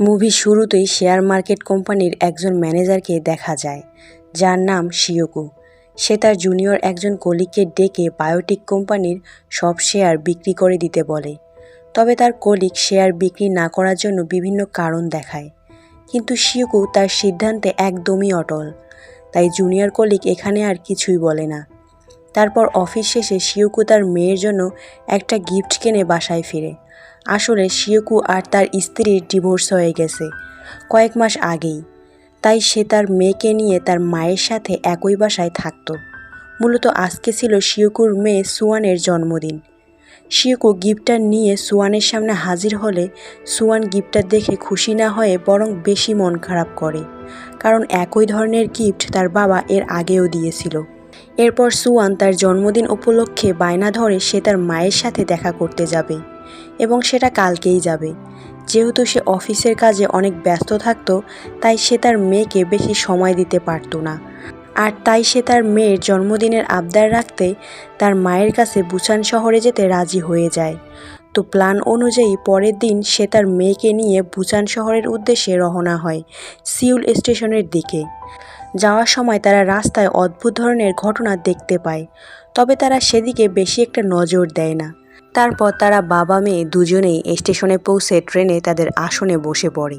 মুভির শুরুতেই share market কোম্পানির একজন ম্যানেজারকে দেখা যায়, যার নাম শিয়োকো। সে তার জুনিয়র একজন কলিগকে ডেকে বায়োটিক কোম্পানির সব শেয়ার বিক্রি করে দিতে বলে। তবে তার কলিগ শেয়ার বিক্রি না করার জন্য বিভিন্ন কারণ দেখায়। কিন্তু শিয়োকো তার সিদ্ধান্তে একদমই অটল। তাই জুনিয়র কলিগ এখানে আর কিছুই বলে না। তারপর অফিস শেষে শিয়কু তার মেয়ের জন্য একটা গিফট কিনে বাসায় ফিরে। আসলে শিয়কু আর তার স্ত্রীর ডিভোর্স হয়ে গেছে কয়েক মাস আগেই। তাই সে তার মেয়েকে নিয়ে তার মায়ের সাথে একই বাসায় থাকতো। মূলত আজকে ছিল শিয়কুর মেয়ে সুয়ানের জন্মদিন। শিয়কু গিফটটা নিয়ে সুয়ানের সামনে হাজির হলে সুয়ান গিফটটা দেখে খুশি না হয়ে বরং বেশি মন খারাপ করে। কারণ একই ধরনের গিফট তার বাবা এর আগেও দিয়েছিল। এরপর সুয়ান তার জন্মদিন উপলক্ষে বায়না ধরে সে তার মায়ের সাথে দেখা করতে যাবে এবং সেটা কালকেই যাবে। যেহেতু সে অফিসের কাজে অনেক ব্যস্ত থাকত, তাই সে তার মেয়েকে বেশি সময় দিতে পারতো না। আর তাই সে তার মেয়ের জন্মদিনের আবদার রাখতে তার মায়ের কাছে বুসান শহরে যেতে রাজি হয়ে যায়। তো প্ল্যান অনুযায়ী পরের দিন সে তার মেয়েকে নিয়ে বুসান শহরের উদ্দেশ্যে রওনা হয় সিউল স্টেশনের দিকে। যাওয়ার সময় তারা রাস্তায় অদ্ভুত ধরনের ঘটনা দেখতে পায়, তবে তারা সেদিকে বেশি একটা নজর দেয় না। তারপর তারা বাবা মেয়ে দুজনেই স্টেশনে পৌঁছে ট্রেনে তাদের আসনে বসে পড়ে।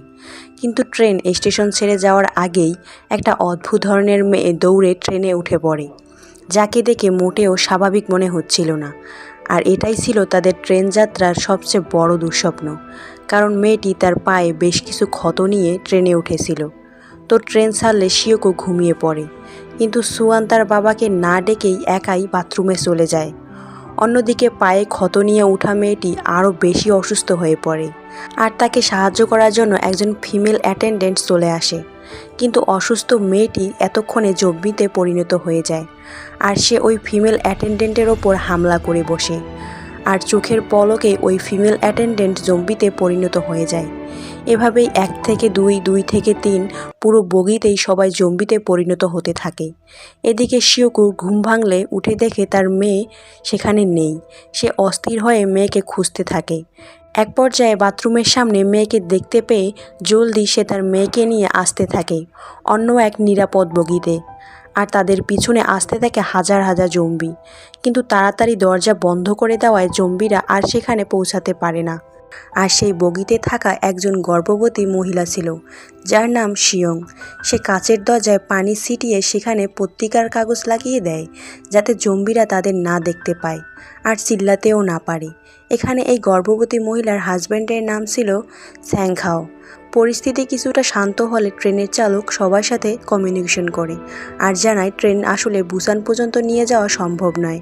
কিন্তু ট্রেন স্টেশন ছেড়ে যাওয়ার আগেই একটা অদ্ভুত ধরনের মেয়ে দৌড়ে ট্রেনে উঠে পড়ে, যাকে দেখে মোটেও স্বাভাবিক মনে হচ্ছিল না। আর এটাই ছিল তাদের ট্রেন যাত্রার সবচেয়ে বড় দুঃস্বপ্ন, কারণ মেয়েটি তার পায়ে বেশ কিছু ক্ষত নিয়ে ট্রেনে উঠেছিল। তো ট্রেন ছাড়লে শিওকো ঘুমিয়ে পড়ে। কিন্তু সুয়ান তার বাবাকে না ডেকেই একাই বাথরুমে চলে যায়। অন্যদিকে পায়ে ক্ষত নিয়ে ওঠা মেয়েটি আরও বেশি অসুস্থ হয়ে পড়ে। আর তাকে সাহায্য করার জন্য একজন ফিমেল অ্যাটেন্ডেন্ট চলে আসে। কিন্তু অসুস্থ মেয়েটি এতক্ষণে জম্বিতে পরিণত হয়ে যায়। আর সে ওই ফিমেল অ্যাটেন্ডেন্টের ওপর হামলা করে বসে। আর চোখের পলকে ওই ফিমেল অ্যাটেন্ডেন্ট জম্বিতে পরিণত হয়ে যায়। এভাবেই এক থেকে দুই দুই থেকে তিন পুরো বগিতেই সবাই জম্বিতে পরিণত হতে থাকে। এদিকে শিওকুর ঘুম ভাঙলে উঠে দেখে তার মেয়ে সেখানে নেই। সে অস্থির হয়ে মেয়েকে খুঁজতে থাকে। এক পর্যায়ে বাথরুমের সামনে মেয়েকে দেখতে পেয়ে জলদি সে তার মেয়েকে নিয়ে আসতে থাকে অন্য এক নিরাপদ বগিতে। আর তাদের পিছনে আসতে থাকে হাজার হাজার জম্বি। কিন্তু তাড়াতাড়ি দরজা বন্ধ করে দেওয়ায় জম্বিরা আর সেখানে পৌঁছাতে পারে না। আর সেই বগিতে থাকা একজন গর্ভবতী মহিলা ছিল, যার নাম শিয়ং। সে কাচের দরজায় পানি ছিটিয়ে সেখানে পত্রিকার কাগজ লাগিয়ে দেয়, যাতে জম্বিরা তাদের না দেখতে পায়, আর চিল্লাতেও না পারে। এখানে এই গর্ভবতী মহিলার হাজব্যান্ডের নাম ছিল স্যাংখাও। পরিস্থিতি কিছুটা শান্ত হলে ট্রেনের চালক সবার সাথে কমিউনিকেশন করে আর জানায় ট্রেন আসলে বুসান পর্যন্ত নিয়ে যাওয়া সম্ভব নয়।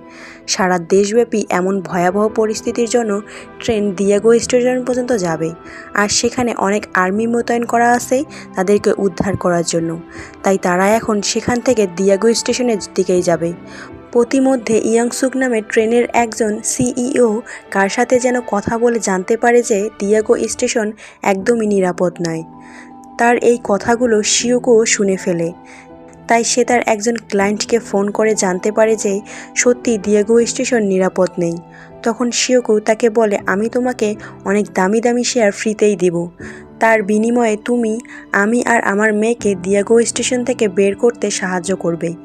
সারা দেশব্যাপী এমন ভয়াবহ পরিস্থিতির জন্য ট্রেন দিয়াগো স্টেশন পর্যন্ত যাবে আর সেখানে অনেক আর্মি মোতায়েন করা আছে তাদেরকে উদ্ধার করার জন্য। তাই তারা এখন সেখান থেকে দিয়াগো স্টেশনের দিকেই যাবে। প্রতিমধ্যে ইয়াংসুক নামে ট্রেনের একজন সিইও কার সাথে যেন কথা বলে জানতে পারে যে দিয়াগো স্টেশন একদমই নিরাপদ নয়। তার এই কথাগুলো শিওকোও শুনে ফেলে। তাই সে তার একজন ক্লায়েন্টকে ফোন করে জানতে পারে যে সত্যি দিয়াগো স্টেশন নিরাপদ নেই। তখন শিওকো তাকে বলে, আমি তোমাকে অনেক দামি দামি শেয়ার ফ্রিতেই দিব। তার বিনিময়ে তুমি, আমি আর আমার মেয়েকে দিয়াগো স্টেশন থেকে বের করতে সাহায্য করবে।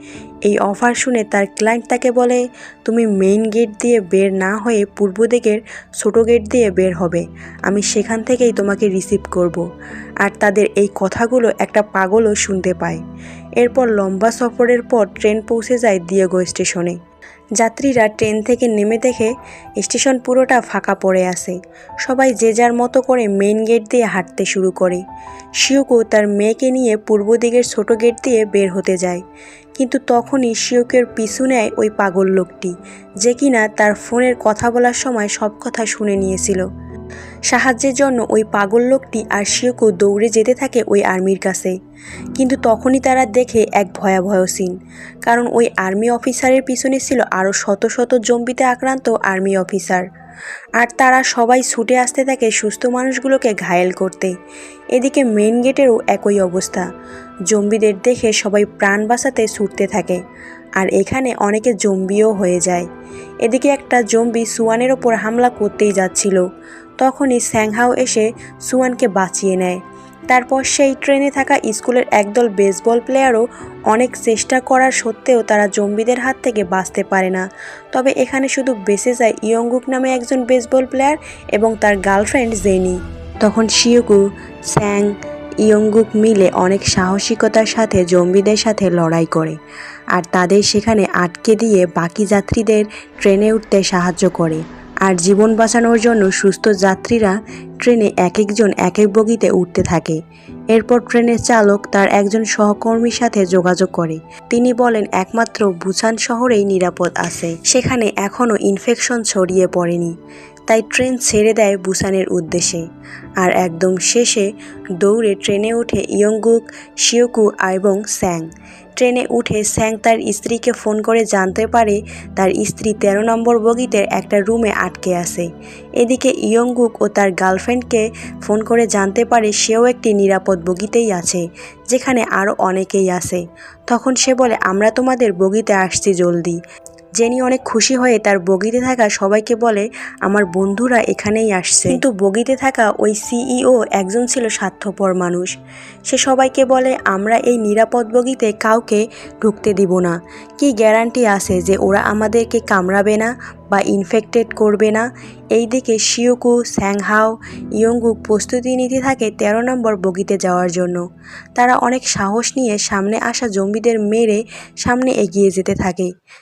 এই অফার শুনে তার ক্লায়েন্ট তাকে বলে, তুমি মেইন গেট দিয়ে বের না হয়ে পূর্ব দিকের ছোটো গেট দিয়ে বের হবে। আমি সেখান থেকেই তোমাকে রিসিভ করব। আর তাদের এই কথাগুলো একটা পাগলও শুনতে পায়। এরপর লম্বা সফরের পর ট্রেন পৌঁছে যায় দিয়াগো স্টেশনে। যাত্রীরা ট্রেন থেকে নেমে দেখে স্টেশন পুরোটা ফাঁকা পড়ে আছে। সবাই যে যার মতো করে মেন গেট দিয়ে হাঁটতে শুরু করে। শিওকো তার মেয়েকে নিয়ে পূর্ব দিকের ছোট গেট দিয়ে বের হতে যায়। কিন্তু তখনই শিওকের পিছু নেয় ওই পাগল লোকটি, যে কিনা তার ফোনের কথা বলার সময় সব কথা শুনে নিয়েছিল। সাহায্যের জন্য ওই পাগল লোকটি আর শিওকো দৌড়ে যেতে থাকে ওই আর্মির কাছে। কিন্তু তখনই তারা দেখে এক ভয়াবহ সিন, কারণ ওই আর্মি অফিসারের পিছনে ছিল আরও শত শত জম্বিতে আক্রান্ত আর্মি অফিসার। আর তারা সবাই ছুটে আসতে থাকে সুস্থ মানুষগুলোকে ঘায়েল করতে। এদিকে মেন গেটেরও একই অবস্থা, জম্বিদের দেখে সবাই প্রাণ বাঁচাতে ছুটতে থাকে, আর এখানে অনেকে জম্বিও হয়ে যায়। এদিকে একটা জম্বি সুয়ানের ওপর হামলা করতেই যাচ্ছিল তখনই স্যাংহাও এসে সুয়ানকে বাঁচিয়ে নেয়। তারপর সেই ট্রেনে থাকা স্কুলের একদল বেসবল প্লেয়ারও অনেক চেষ্টা করার সত্ত্বেও তারা জম্বিদের হাত থেকে বাঁচতে পারে না। তবে এখানে শুধু বেঁচে যায় ইয়ংগুক নামে একজন বেসবল প্লেয়ার এবং তার গার্লফ্রেন্ড জেনি। তখন শিয়কু স্যাং ইয়ংগুক মিলে অনেক সাহসিকতার সাথে জম্বিদের সাথে লড়াই করে আর তাদের সেখানে আটকে দিয়ে বাকি যাত্রীদের ট্রেনে উঠতে সাহায্য করে। আর জীবন বাঁচানোর জন্য সুস্থ যাত্রীরা ট্রেনে এক একজন এক এক বগিতে উঠতে থাকে। এরপর ট্রেনের চালক তার একজন সহকর্মীর সাথে যোগাযোগ করে। তিনি বলেন, একমাত্র বুসান শহরেই নিরাপদ আছে। সেখানে এখনও ইনফেকশন ছড়িয়ে পড়েনি। তাই ট্রেন ছেড়ে দেয় বুসানের উদ্দেশ্যে। আর একদম শেষে দৌড়ে ট্রেনে ওঠে ইয়ংগুক শিওকু এবং স্যাং। ট্রেনে উঠে স্যাং তার স্ত্রীকে ফোন করে জানতে পারে তার স্ত্রী তেরো নম্বর বগিতে একটা রুমে আটকে আছে। এদিকে ইয়ংগুক ও তার গার্লফ্রেন্ডকে ফোন করে জানতে পারে সেও একটি নিরাপদ বগিতেই আছে, যেখানে আরও অনেকেই আছে। তখন সে বলে, আমরা তোমাদের বগিতে আসছি জলদি। জেনি অনেক খুশি হয়ে তার বগিতে থাকা সবাইকে বলে, আমার বন্ধুরা এখানেই আসছে। কিন্তু বগিতে থাকা ওই সিইও একজন ছিল স্বার্থপর মানুষ। সে সবাইকে বলে, আমরা এই নিরাপদ বগিতে কাউকে ঢুকতে দিব না। কি গ্যারান্টি আছে যে ওরা আমাদেরকে কামড়াবে না বা ইনফেক্টেড করবে না? এইদিকে শিওকু, স্যাংহাও ইয়ংগুক প্রস্তুতি নিতে থাকে তেরো নম্বর বগিতে যাওয়ার জন্য। তারা অনেক সাহস নিয়ে সামনে আসা জম্বিদের মেরে সামনে এগিয়ে যেতে থাকে।